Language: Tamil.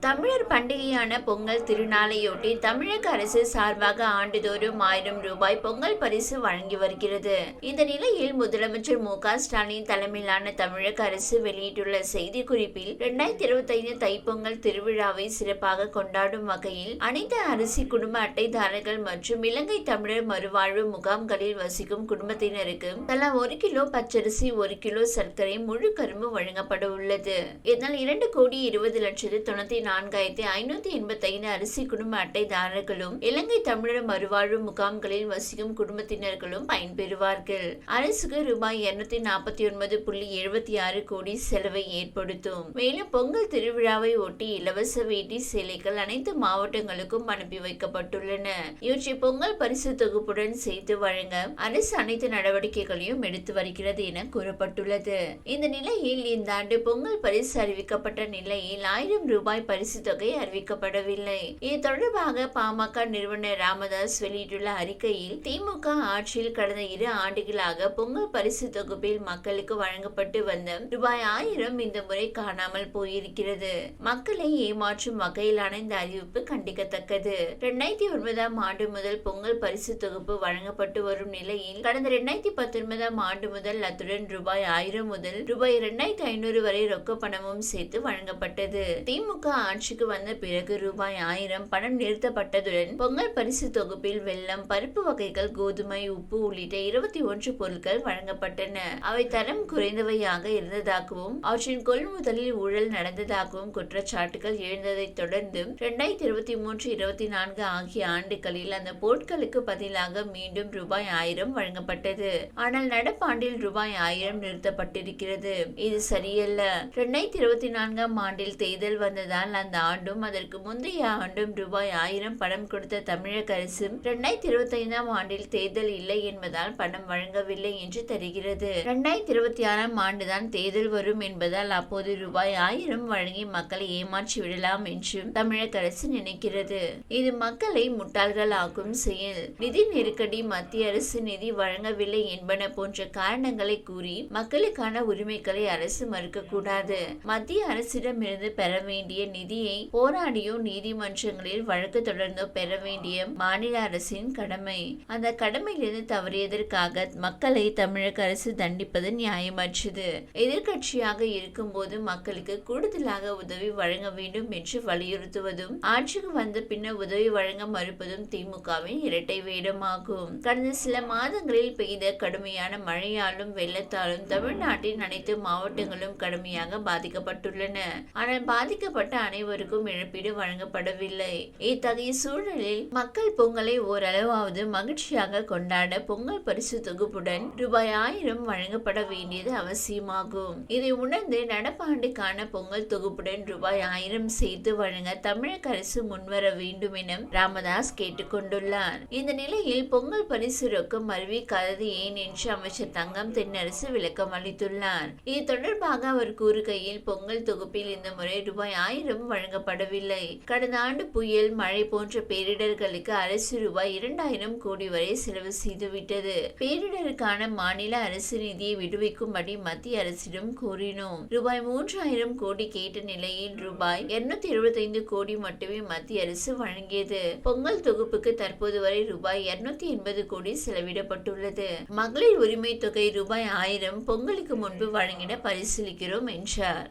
தமிழர் பண்டிகையான பொங்கல் திருநாளையொட்டி தமிழக அரசு சார்பாக ஆண்டுதோறும் ஆயிரம் ரூபாய் பொங்கல் பரிசு வழங்கி வருகிறது. இந்த நிலையில் முதலமைச்சர் மு க ஸ்டாலின் தலைமையிலான தமிழக அரசு வெளியிட்டுள்ள செய்திக்குறிப்பில் இரண்டாயிரத்தி இருபத்தி ஐந்து தைப்பொங்கல் திருவிழாவை சிறப்பாக கொண்டாடும் வகையில் அனைத்து அரிசி குடும்ப அட்டைதாரர்கள் மற்றும் இலங்கை தமிழர் மறுவாழ்வு முகாம்களில் வசிக்கும் குடும்பத்தினருக்கு தலா ஒரு கிலோ பச்சரிசி ஒரு கிலோ சர்க்கரை முழு கரும்பு வழங்கப்பட உள்ளது. இதனால் இரண்டு கோடி இருபது லட்சத்து தொண்ணூத்தி நான்காயிரத்தி ஐநூத்தி எண்பத்தி ஐந்து அரிசி குடும்ப அட்டைதாரர்களும் இலங்கை தமிழர் மறுவாழ்வு முகாம்களில் வசிக்கும் குடும்பத்தினர்களும் பயன்பெறுவார்கள். அரசுக்கு ரூபாய் இருநூத்தி நாற்பத்தி ஒன்பது புள்ளி எழுபத்தி ஆறு கோடி செலவை ஏற்படுத்தும். மேலும் பொங்கல் திருவிழாவை ஒட்டி இலவச வேட்டி சேலைகள் அனைத்து மாவட்டங்களுக்கும் அனுப்பி வைக்கப்பட்டுள்ளன. இவற்றை பொங்கல் பரிசு தொகுப்புடன் சேர்த்து வழங்க அரசு அனைத்து நடவடிக்கைகளையும் எடுத்து வருகிறது என கூறப்பட்டுள்ளது. இந்த நிலையில் இந்த ஆண்டு பொங்கல் பரிசு அறிவிக்கப்பட்ட நிலையில் ஆயிரம் ரூபாய் பரிசு தொகை அறிவிக்கப்படவில்லை. இது தொடர்பாக பாமக நிறுவனர் ராமதாஸ் வெளியிட்டுள்ள அறிக்கையில் திமுக ஆட்சியில் கடந்த இரு ஆண்டுகளாக பொங்கல் பரிசு தொகுப்பில் மக்களுக்கு வழங்கப்பட்டு வந்த ரூபாய் ஆயிரம் இந்த முறை காணாமல் போயிருக்கிறது. மக்களை ஏமாற்றும் வகையிலான இந்த அறிவிப்பு கண்டிக்கத்தக்கது. இரண்டாயிரத்தி ஒன்பதாம் ஆண்டு முதல் பொங்கல் பரிசு தொகுப்பு வழங்கப்பட்டு வரும் நிலையில் கடந்த இரண்டாயிரத்தி பத்தொன்பதாம் ஆண்டு முதல் அத்துடன் ரூபாய் ஆயிரம் முதல் ரூபாய் இரண்டாயிரத்தி ஐநூறு வரை ரொக்க பணமும் சேர்த்து வழங்கப்பட்டது. திமுக ஆட்சிக்கு வந்த பிறகு ரூபாய் ஆயிரம் பணம் நிறுத்தப்பட்டதுடன் பொங்கல் பரிசு தொகுப்பில் வெள்ளம் பருப்பு வகைகள் கோதுமை உப்பு உள்ளிட்ட இருபத்தி ஒன்று பொருட்கள் வழங்கப்பட்டன. அவை தரம் குறைந்தவையாக இருந்ததாகவும் அவற்றின் கொள்முதலில் ஊழல் நடந்ததாகவும் குற்றச்சாட்டுகள் எழுந்ததைத் தொடர்ந்து இரண்டாயிரத்தி இருபத்தி மூன்று இருபத்தி நான்கு ஆகிய ஆண்டுகளில் அந்த பொருட்களுக்கு பதிலாக மீண்டும் ரூபாய் ஆயிரம் வழங்கப்பட்டது. ஆனால் நடப்பாண்டில் ரூபாய் ஆயிரம் நிறுத்தப்பட்டிருக்கிறது. இது சரியல்ல. இரண்டாயிரத்தி இருபத்தி நான்காம் ஆண்டில் தேர்தல் வந்ததால் கடந்த ஆண்டும் அதற்கு முந்தைய ஆண்டும் ரூபாய் ஆயிரம் பணம் கொடுத்த தமிழக அரசு இரண்டாயிரத்தி இருபத்தி ஐந்தாம் ஆண்டில் தேர்தல் இல்லை என்பதால் பணம் வழங்கவில்லை என்று தெரிகிறது. இரண்டாயிரத்தி இருபத்தி ஆறாம் ஆண்டுதான் தேர்தல் வரும் என்பதால் அப்போது ரூபாய் ஆயிரம் வழங்கி மக்களை ஏமாற்றி விடலாம் என்றும் தமிழக அரசு நினைக்கிறது. இது மக்களை முட்டாள்கள் ஆக்கும் செயல். நிதி நெருக்கடி மத்திய அரசு நிதி வழங்கவில்லை என்பன போன்ற காரணங்களை கூறி மக்களுக்கான உரிமைகளை அரசு மறுக்கக்கூடாது. மத்திய அரசிடமிருந்து பெற வேண்டிய நிதி நிதியை போராடியோ நீதிமன்றங்களில் வழக்கு தொடர்ந்தோ பெற வேண்டிய மாநில அரசின் கடமை. அந்த கடமையிலிருந்து தவறியதற்காக மக்களை தமிழக அரசு தண்டிப்பது நியாயமற்றது. எதிர்கட்சியாக இருக்கும்போது மக்களுக்கு கூடுதலாக உதவி வழங்க வேண்டும் என்று வலியுறுத்துவதும் ஆட்சிக்கு வந்த பின்னர் உதவி வழங்க மறுப்பதும் திமுகவின் இரட்டை வேடமாகும். கடந்த சில மாதங்களில் பெய்த கடுமையான மழையாலும் வெள்ளத்தாலும் தமிழ்நாட்டின் அனைத்து மாவட்டங்களும் கடுமையாக பாதிக்கப்பட்டுள்ளன. ஆனால் பாதிக்கப்பட்ட அனைவருக்கும் இழப்பீடு வழங்கப்படவில்லை. இத்தகைய சூழலில் மக்கள் பொங்கலை ஓரளவாவது மகிழ்ச்சியாக கொண்டாட பொங்கல் பரிசு தொகுப்புடன் ரூபாய் ஆயிரம் வழங்கப்பட வேண்டியது அவசியமாகும். இதை உணர்ந்து நடப்பாண்டுக்கான பொங்கல் தொகுப்புடன் ரூபாய் ஆயிரம் சேர்த்து வழங்க தமிழக அரசு முன்வர வேண்டும் என ராமதாஸ் கேட்டுக்கொண்டுள்ளார் இந்த நிலையில் பொங்கல் பரிசு ரொக்கம் அறிவிக்காதது ஏன் என்று அமைச்சர் தங்கம் தென்னரசு விளக்கம் அளித்துள்ளார். இது தொடர்பாக அவர் கூறுகையில் பொங்கல் தொகுப்பில் இந்த முறை ரூபாய் ஆயிரம் வழங்கப்படவில்லை. கடந்த ஆண்டு புயல் மழை போன்ற பேரிடர்களுக்கு அரசு ரூபாய் இரண்டாயிரம் கோடி வரை செலவு செய்துவிட்டது. பேரிடருக்கான மாநில அரசு நிதியை விடுவிக்கும்படி மத்திய அரசிடம் கோரினோம். ரூபாய் மூன்றாயிரம் கோடி கேட்ட நிலையில் ரூபாய் இருநூத்தி இருபத்தைந்து கோடி மட்டுமே மத்திய அரசு வழங்கியது. பொங்கல் தொகுப்புக்கு தற்போது வரை ரூபாய் இருநூத்தி எண்பது கோடி செலவிடப்பட்டுள்ளது. மகளிர் உரிமை தொகை ரூபாய் ஆயிரம் பொங்கலுக்கு முன்பு வழங்கிட பரிசீலிக்கிறோம் என்றார்.